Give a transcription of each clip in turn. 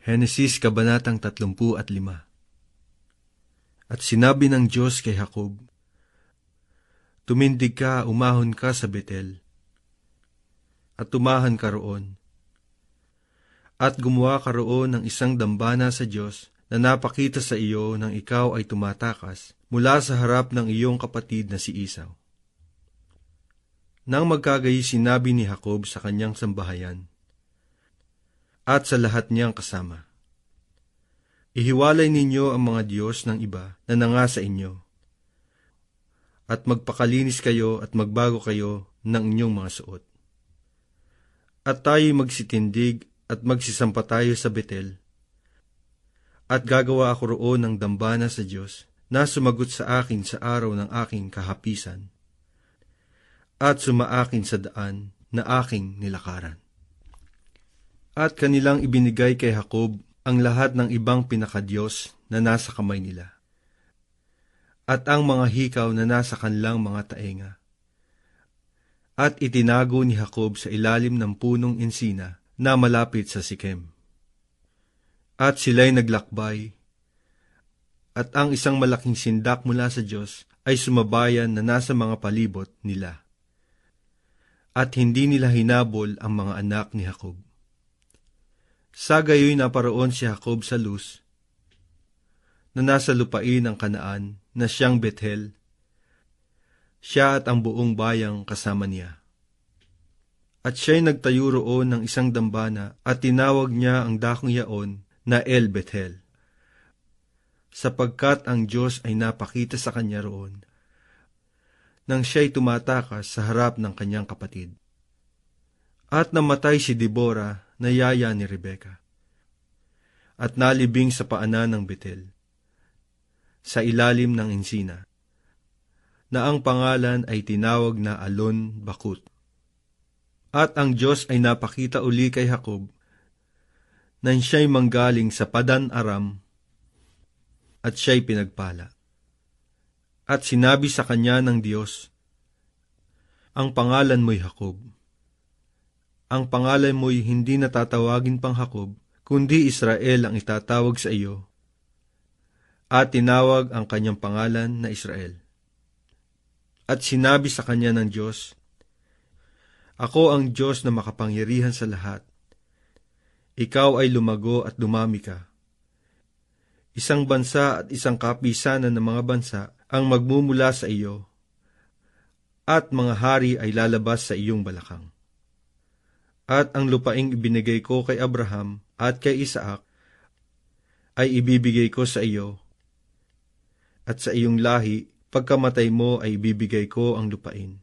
Henesis Kabanatang 35 At sinabi ng Diyos kay Jacob, Tumindig ka, umahon ka sa Betel, at tumahan ka roon, at gumawa ka roon ng isang dambana sa Diyos na napakita sa iyo nang ikaw ay tumatakas mula sa harap ng iyong kapatid na si Isaw. Nang magkagayi sinabi ni Jacob sa kanyang sambahayan, at sa lahat niyang kasama. Ihiwalay ninyo ang mga Diyos ng iba na nanga sa inyo, at magpakalinis kayo at magbago kayo ng inyong mga suot. At tayo magsitindig at magsisampa tayo sa Betel, at gagawa ako roon ng dambana sa Diyos na sumagot sa akin sa araw ng aking kahapisan, at sumaakin sa daan na aking nilakaran. At kanilang ibinigay kay Jacob ang lahat ng ibang pinakadiyos na nasa kamay nila. At ang mga hikaw na nasa kanilang mga taenga. At itinago ni Jacob sa ilalim ng punong insina na malapit sa Sikem. At sila'y naglakbay, at ang isang malaking sindak mula sa Diyos ay sumabayan na nasa mga palibot nila. At hindi nila hinabol ang mga anak ni Jacob. Sa gayoy naparoon si Jacob sa Luz, na nasa lupain ng Kanaan na siyang Bethel, siya at ang buong bayang kasama niya. At siya'y nagtayo roon ng isang dambana at tinawag niya ang dakong yaon na El Bethel, sapagkat ang Diyos ay napakita sa kanya roon, nang siya'y tumatakas sa harap ng kanyang kapatid. At namatay si Deborah na yaya ni Rebecca. At nalibing sa paanan ng Betel, sa ilalim ng insina, na ang pangalan ay tinawag na Alon Bakut. At ang Diyos ay napakita uli kay Jacob, nang siya'y manggaling sa Padan Aram, at siya'y pinagpala. At sinabi sa kanya ng Diyos, Ang pangalan mo'y Jacob ang pangalan mo'y hindi natatawagin pang Jacob, kundi Israel ang itatawag sa iyo. At tinawag ang kanyang pangalan na Israel. At sinabi sa kanya ng Diyos, Ako ang Diyos na makapangyarihan sa lahat. Ikaw ay lumago at dumami ka. Isang bansa at isang kapisanan ng mga bansa ang magmumula sa iyo, at mga hari ay lalabas sa iyong balakang at ang lupaing ibinigay ko kay Abraham at kay Isaac ay ibibigay ko sa iyo, at sa iyong lahi, pagkamatay mo ay ibibigay ko ang lupain.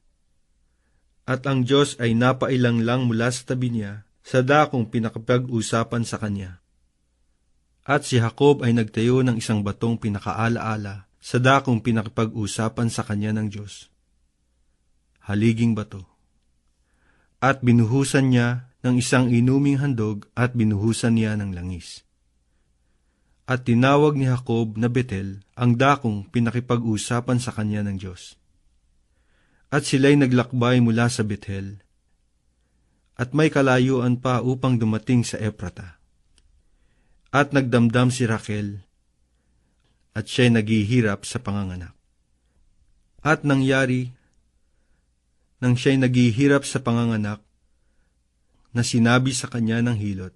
At ang Diyos ay napailang lang mula sa tabi niya, sa dakong pinakapag-usapan sa kanya. At si Jacob ay nagtayo ng isang batong pinakaalaala sa dakong pinakapag-usapan sa kanya ng Diyos. Haliging bato at binuhusan niya ng isang inuming handog at binuhusan niya ng langis. At tinawag ni Jacob na Betel ang dakong pinakipag-usapan sa kanya ng Diyos. At sila'y naglakbay mula sa Bethel, at may kalayuan pa upang dumating sa Eprata. At nagdamdam si Raquel, at siya'y naghihirap sa panganganak. At nangyari nang siya'y naghihirap sa panganganak, na sinabi sa kanya ng hilot,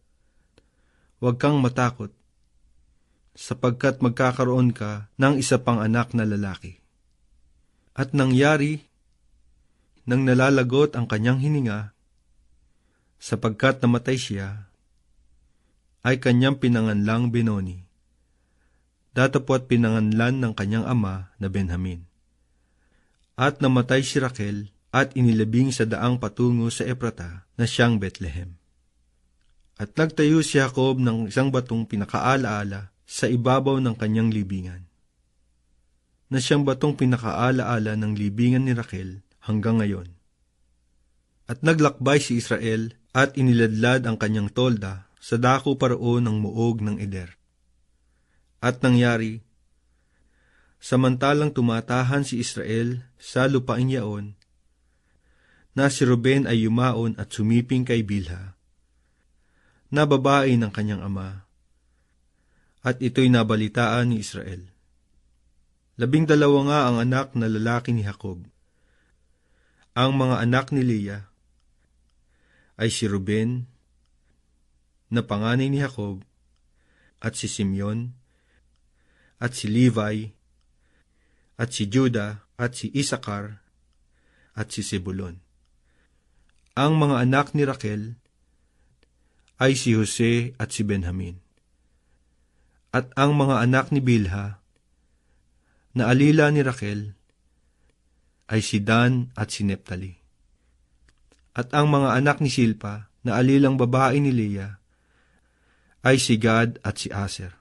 Huwag kang matakot, sapagkat magkakaroon ka ng isa pang anak na lalaki. At nangyari, nang nalalagot ang kanyang hininga, sapagkat namatay siya, ay kanyang pinanganlang Benoni. Datapot pinanganlan ng kanyang ama na Benjamin. At namatay si Raquel, at inilabing sa daang patungo sa Eprata na siyang Bethlehem. At nagtayo si Jacob ng isang batong pinakaalaala sa ibabaw ng kanyang libingan. Na siyang batong pinakaalaala ng libingan ni Raquel hanggang ngayon. At naglakbay si Israel at iniladlad ang kanyang tolda sa dako paroon ng muog ng Eder. At nangyari, samantalang tumatahan si Israel sa lupain yaon, na si Ruben ay yumaon at sumiping kay Bilha, na babae ng kanyang ama, at ito'y nabalitaan ni Israel. Labing dalawa nga ang anak na lalaki ni Jacob. Ang mga anak ni Leah ay si Ruben, na panganay ni Jacob, at si Simeon, at si Levi, at si Judah, at si Isakar, at si Sebulon. Ang mga anak ni Raquel ay si Jose at si Benjamin. At ang mga anak ni Bilha na alila ni Raquel ay si Dan at si Neptali. At ang mga anak ni Silpa na alilang babae ni Leah ay si Gad at si Aser.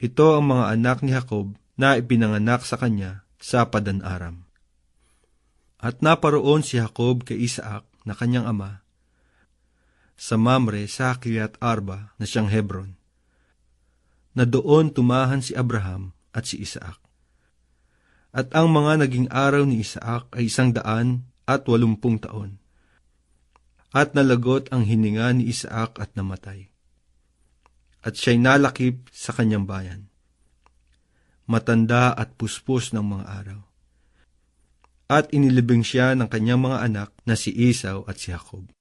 Ito ang mga anak ni Jacob na ipinanganak sa kanya sa Padan Aram. At naparoon si Jacob kay Isaac na kanyang ama sa Mamre sa Kiryat Arba na siyang Hebron, na doon tumahan si Abraham at si Isaac. At ang mga naging araw ni Isaac ay isang daan at walumpung taon. At nalagot ang hininga ni Isaac at namatay. At siya'y nalakip sa kanyang bayan. Matanda at puspos ng mga araw. At inilibing siya ng kanyang mga anak na si Esau at si Jacob.